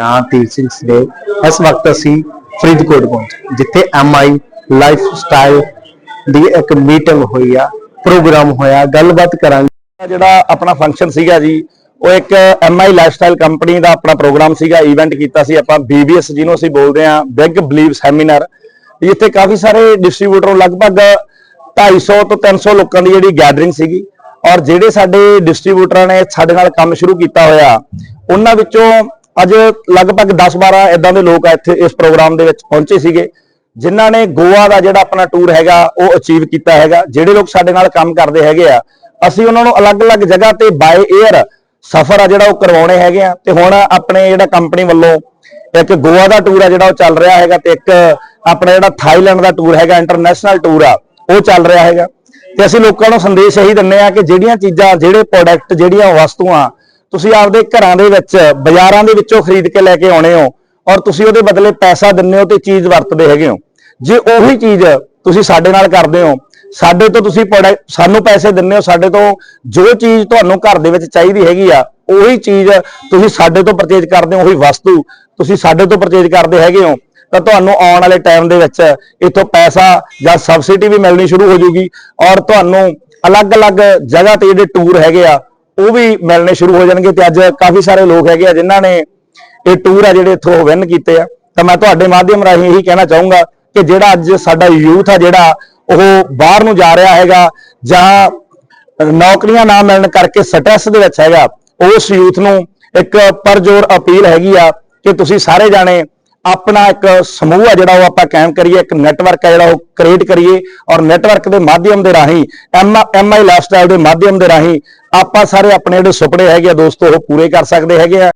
ਹਾਂ ਤੀਰ ਸਿੰਘ ਸਦੇ ਇਸ ਵਕਤ ਅਸੀਂ ਫਰੀਦਕੋਟ ਪਹੁੰਚੇ, ਜਿੱਥੇ ਐਮਆਈ ਲਾਈਫ ਸਟਾਈਲ ਦੀ ਇੱਕ ਮੀਟਿੰਗ ਹੋਈ ਆ ਪ੍ਰੋਗਰਾਮ ਹੋਇਆ। ਗੱਲਬਾਤ ਕਰਾਂਗੇ। ਜਿਹੜਾ ਆਪਣਾ ਫੰਕਸ਼ਨ ਸੀਗਾ ਜੀ, ਉਹ ਇੱਕ ਐਮਆਈ ਲਾਈਫਸਟਾਈਲ ਕੰਪਨੀ ਦਾ ਆਪਣਾ ਪ੍ਰੋਗਰਾਮ ਸੀਗਾ ਇਵੈਂਟ ਕੀਤਾ ਸੀ ਆਪਾਂ। ਬੀਬੀਐਸ ਜਿਹਨੂੰ ਅਸੀਂ ਬੋਲਦੇ ਆ ਬਿਗ ਬਲੀਵ ਸੈਮੀਨਾਰ ਜਿੱਥੇ ਕਾਫੀ ਸਾਰੇ ਡਿਸਟ੍ਰੀਬਿਊਟਰ ਲਗਭਗ 250 ਤੋਂ 300 ਲੋਕਾਂ ਦੀ ਜਿਹੜੀ ਗੈਦਰਿੰਗ ਸੀਗੀ। ਔਰ ਜਿਹੜੇ ਸਾਡੇ ਡਿਸਟ੍ਰੀਬਿਊਟਰਾਂ ਨੇ ਸਾਡੇ ਨਾਲ ਕੰਮ ਸ਼ੁਰੂ ਕੀਤਾ ਹੋਇਆ, ਉਹਨਾਂ ਵਿੱਚੋਂ ਅੱਜ ਲਗਭਗ 10-12 ਇਦਾਂ ਦੇ ਲੋਕ ਆ ਇੱਥੇ ਇਸ ਪ੍ਰੋਗਰਾਮ ਦੇ ਵਿੱਚ ਪਹੁੰਚੇ ਸੀਗੇ, ਜਿਨ੍ਹਾਂ ਨੇ ਗੋਆ ਦਾ ਜਿਹੜਾ ਆਪਣਾ ਟੂਰ ਹੈਗਾ, ਉਹ ਅਚੀਵ ਕੀਤਾ ਹੈਗਾ। ਜਿਹੜੇ ਲੋਕ ਸਾਡੇ ਨਾਲ ਕੰਮ ਕਰਦੇ ਹੈਗੇ ਆ, ਅਸੀਂ ਉਹਨਾਂ ਨੂੰ ਅਲੱਗ-ਅਲੱਗ ਜਗ੍ਹਾ ਤੇ ਬਾਏ 에ਅਰ ਸਫ਼ਰ ਆ ਜਿਹੜਾ ਉਹ ਕਰਵਾਉਣੇ ਹੈਗੇ ਆ। ਤੇ ਹੁਣ ਆਪਣੇ ਜਿਹੜਾ ਕੰਪਨੀ ਵੱਲੋਂ ਇੱਕ ਗੋਆ ਦਾ ਟੂਰ ਆ ਜਿਹੜਾ ਉਹ ਚੱਲ ਰਿਹਾ ਹੈਗਾ ਤੇ ਇੱਕ ਆਪਣਾ ਜਿਹੜਾ ਥਾਈਲੈਂਡ ਦਾ ਟੂਰ ਹੈਗਾ ਇੰਟਰਨੈਸ਼ਨਲ ਟੂਰ ਆ, ਉਹ ਚੱਲ ਰਿਹਾ ਹੈਗਾ। ਤੇ ਅਸੀਂ ਲੋਕਾਂ ਨੂੰ ਸੰਦੇਸ਼ ਇਹੀ ਦਿੰਨੇ ਆ ਕਿ ਜਿਹੜੀਆਂ ਚੀਜ਼ਾਂ, ਜਿਹੜੇ ਪ੍ਰੋਡਕਟ ਜਿਹੜੀਆਂ ਵਸਤੂਆਂ ਤੁਸੀਂ ਆਪਦੇ ਘਰਾਂ ਦੇ ਵਿੱਚ, ਬਾਜ਼ਾਰਾਂ ਦੇ ਵਿੱਚੋਂ ਖਰੀਦ ਕੇ ਲੈ ਕੇ ਆਉਣੇ ਹੋ ਔਰ ਤੁਸੀਂ ਉਹਦੇ ਬਦਲੇ ਪੈਸਾ ਦਿੰਦੇ ਹੋ ਤੇ ਚੀਜ਼ ਵਰਤਦੇ ਹੈਗੇ ਹੋ। ਜੇ ਉਹੀ ਚੀਜ਼ ਤੁਸੀਂ ਸਾਡੇ ਨਾਲ ਕਰਦੇ ਹੋ, ਸਾਡੇ ਤੋਂ ਤੁਸੀਂ ਪ੍ਰੋਡਕਟ ਸਾਨੂੰ ਪੈਸੇ ਦਿੰਦੇ ਹੋ, ਸਾਡੇ ਤੋਂ ਜੋ ਚੀਜ਼ ਤੁਹਾਨੂੰ ਘਰ ਦੇ ਵਿੱਚ ਚਾਹੀਦੀ ਹੈਗੀ ਆ, ਉਹੀ ਚੀਜ਼ ਤੁਸੀਂ ਸਾਡੇ ਤੋਂ ਪਰਚੇਜ ਕਰਦੇ ਹੋ, ਉਹੀ ਵਸਤੂ ਤੁਸੀਂ ਸਾਡੇ ਤੋਂ ਪਰਚੇਜ ਕਰਦੇ ਹੈਗੇ ਹੋ, ਤਾਂ ਤੁਹਾਨੂੰ ਆਉਣ ਵਾਲੇ ਟਾਈਮ ਦੇ ਵਿੱਚ ਇੱਥੋਂ ਪੈਸਾ ਜਾਂ ਸਬਸਿਡੀ ਵੀ ਮਿਲਣੀ ਸ਼ੁਰੂ ਹੋ ਜੂਗੀ ਔਰ ਤੁਹਾਨੂੰ ਅਲੱਗ-ਅਲੱਗ ਜਗ੍ਹਾ ਤੇ ਜਿਹੜੇ ਟੂਰ ਹੈਗੇ ਆ ਉਹ ਵੀ ਮਿਲਣੇ ਸ਼ੁਰੂ ਹੋ ਜਾਣਗੇ ਤੇ ਅੱਜ ਕਾਫੀ ਸਾਰੇ ਲੋਕ ਹੈਗੇ ਆ ਜਿਨ੍ਹਾਂ ਨੇ ਇਹ ਟੂਰ ਆ ਜਿਹੜੇ ਇੱਥੋਂ ਵਿਨ ਕੀਤੇ ਆ। ਤਾਂ ਮੈਂ ਤੁਹਾਡੇ ਮਾਧਿਅਮ ਰਾਹੀਂ ਇਹੀ ਕਹਿਣਾ ਚਾਹੂੰਗਾ ਕਿ ਜਿਹੜਾ ਅੱਜ ਸਾਡਾ ਯੂਥ ਆ ਜਿਹੜਾ ਉਹ ਬਾਹਰ ਨੂੰ ਜਾ ਰਿਹਾ ਹੈਗਾ ਜਾਂ ਨੌਕਰੀਆਂ ਨਾ ਮਿਲਣ ਕਰਕੇ ਸਟ੍ਰੈਸ ਦੇ ਵਿੱਚ ਹੈਗਾ, ਉਸ ਯੂਥ ਨੂੰ ਇੱਕ ਪਰਜੋਰ ਅਪੀਲ ਹੈਗੀ ਆ ਕਿ ਤੁਸੀਂ ਸਾਰੇ ਜਾਣੇ ਆਪਣਾ ਇੱਕ ਸਮੂਹ ਆ ਜਿਹੜਾ ਉਹ ਆਪਾਂ ਕਾਇਮ ਕਰੀਏ, ਇੱਕ ਨੈਟਵਰਕ ਆ ਜਿਹੜਾ ਉਹ ਕ੍ਰੀਏਟ ਕਰੀਏ ਔਰ ਨੈਟਵਰਕ ਦੇ ਮਾਧਿਅਮ ਦੇ ਰਾਹੀਂ ਐਮਆਈ ਲਾਈਫਸਟਾਈਲ ਦੇ ਮਾਧਿਅਮ ਦੇ ਰਾਹੀਂ ਆਪਾਂ ਸਾਰੇ ਆਪਣੇ ਜਿਹੜੇ ਸੁਪਨੇ ਹੈਗੇ ਆ ਦੋਸਤੋ, ਉਹ ਪੂਰੇ ਕਰ ਸਕਦੇ ਹੈਗੇ ਆ।